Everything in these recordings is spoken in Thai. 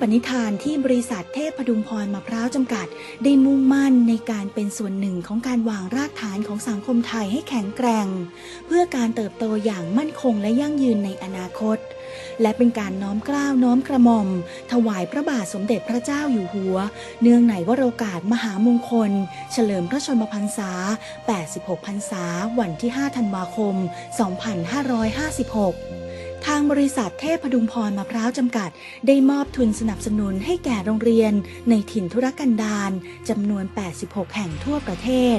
ปณิธานที่บริษัทเทพพดุงพรมะพร้าวจำกัด ได้มุ่งมั่นในการเป็นส่วนหนึ่งของการวางรากฐานของสังคมไทยให้แข็งแกร่ง เพื่อการเติบโตอย่างมั่นคงและยั่งยืนในอนาคต และเป็นการน้อมเกล้าวน้อมกระหม่อม ถวายพระบาทสมเด็จพระเจ้าอยู่หัว เนื่องในวโรกาสมหามงคล เฉลิมพระชนมพรรษา 86 พรรษา วันที่ 5 ธันวาคม 2556 ทางบริษัทเทพพดุงพรมะพร้าวจำกัด ได้มอบทุนสนับสนุนให้แก่โรงเรียน ในถิ่นธุรกันดารจำนวน 86 แห่งทั่วประเทศ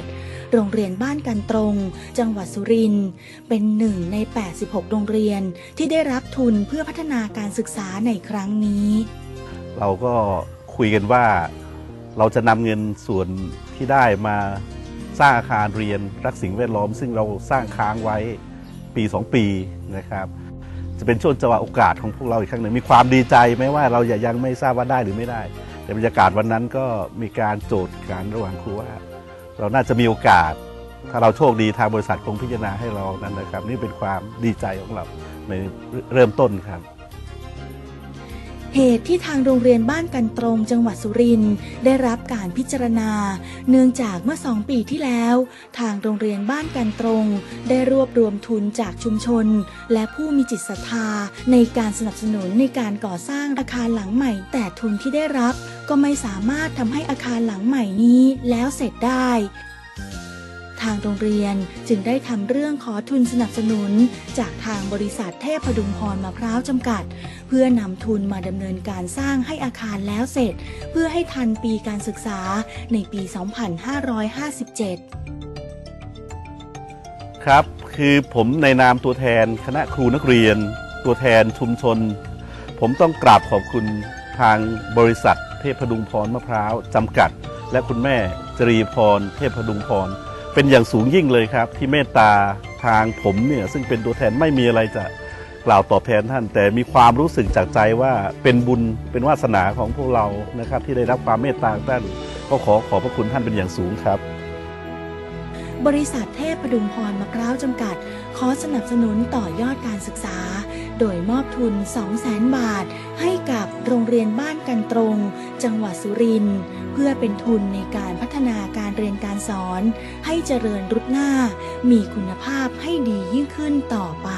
โรงเรียนบ้านกันตรง จังหวัดสุรินทร์เป็นหนึ่งใน 86 โรงเรียนที่ได้รับทุนเพื่อพัฒนาการศึกษาในครั้งนี้ เราก็คุยกันว่าเราจะนำเงินส่วนที่ได้มาสร้างอาคารเรียนรักสิ่งแวดล้อม ซึ่งเราสร้างค้างไว้ปี 2 ปีนะครับ จะเป็นช่วงจังหวะโอกาสของพวกเราอีกครั้งหนึ่งมีความดีใจแม้ว่าเรายังไม่ทราบว่าได้หรือไม่ได้ แต่บรรยากาศวันนั้นก็มีการโจทย์การระหว่างครูว่า เราน่าจะมีโอกาส ถ้าเราโชคดีทางบริษัทคงพิจารณาให้เรานั้นนะครับ นี่เป็นความดีใจของเราในเริ่มต้นครับ เหตุที่ทางโรงเรียนบ้านกันตรงจังหวัดสุรินทร์ได้รับการพิจารณา เนื่องจากเมื่อสองปีที่แล้ว ทางโรงเรียนบ้านกันตรง ได้รวบรวมทุนจากชุมชน และผู้มีจิตศรัทธา ในการสนับสนุนในการก่อสร้างอาคารหลังใหม่ แต่ทุนที่ได้รับ ก็ไม่สามารถทำให้อาคารหลังใหม่นี้แล้วเสร็จได้างโรงเรียนจึงได้ทำเรื่องขอทุนสนับสนุน จากทางบริษัทเทพพดุงพรมะพร้าวจำกัด เพื่อนำทุนมาดำเนินการสร้างให้อาคารแล้วเสร็จ เพื่อให้ทันปีการศึกษาในปี 2557ครับคือผมในนามตัวแทนคณะครูนักเรียน ตัวแทนชุมชน ผมต้องกราบขอบคุณทางบริษัท เทพดุงพรมะพร้าวจำกัด และคุณแม่จรีพร เทพพดุงพร เป็นอย่างสูงยิ่งเลยครับ ที่เมตตาทางผมเนี่ยซึ่งเป็นตัวแทนไม่มีอะไรจะกล่าวตอบแทนท่าน แต่มีความรู้สึกจากใจว่าเป็นบุญเป็นวาสนาของพวกเรานะครับ ที่ได้รับความเมตตาจากท่าน ก็ขอขอบพระคุณท่านเป็นอย่างสูงครับ บริษัทเทพพดุงพรมะพร้าวจำกัด ขอสนับสนุนต่อยอดการศึกษา โดยมอบทุน 200,000 บาท ให้กับโรงเรียนบ้านกันตรง จังหวัดสุรินทร์เพื่อเป็นทุนในการพัฒนาการเรียน การสอนให้เจริญรุดหน้ามีคุณภาพให้ดียิ่งขึ้นต่อไป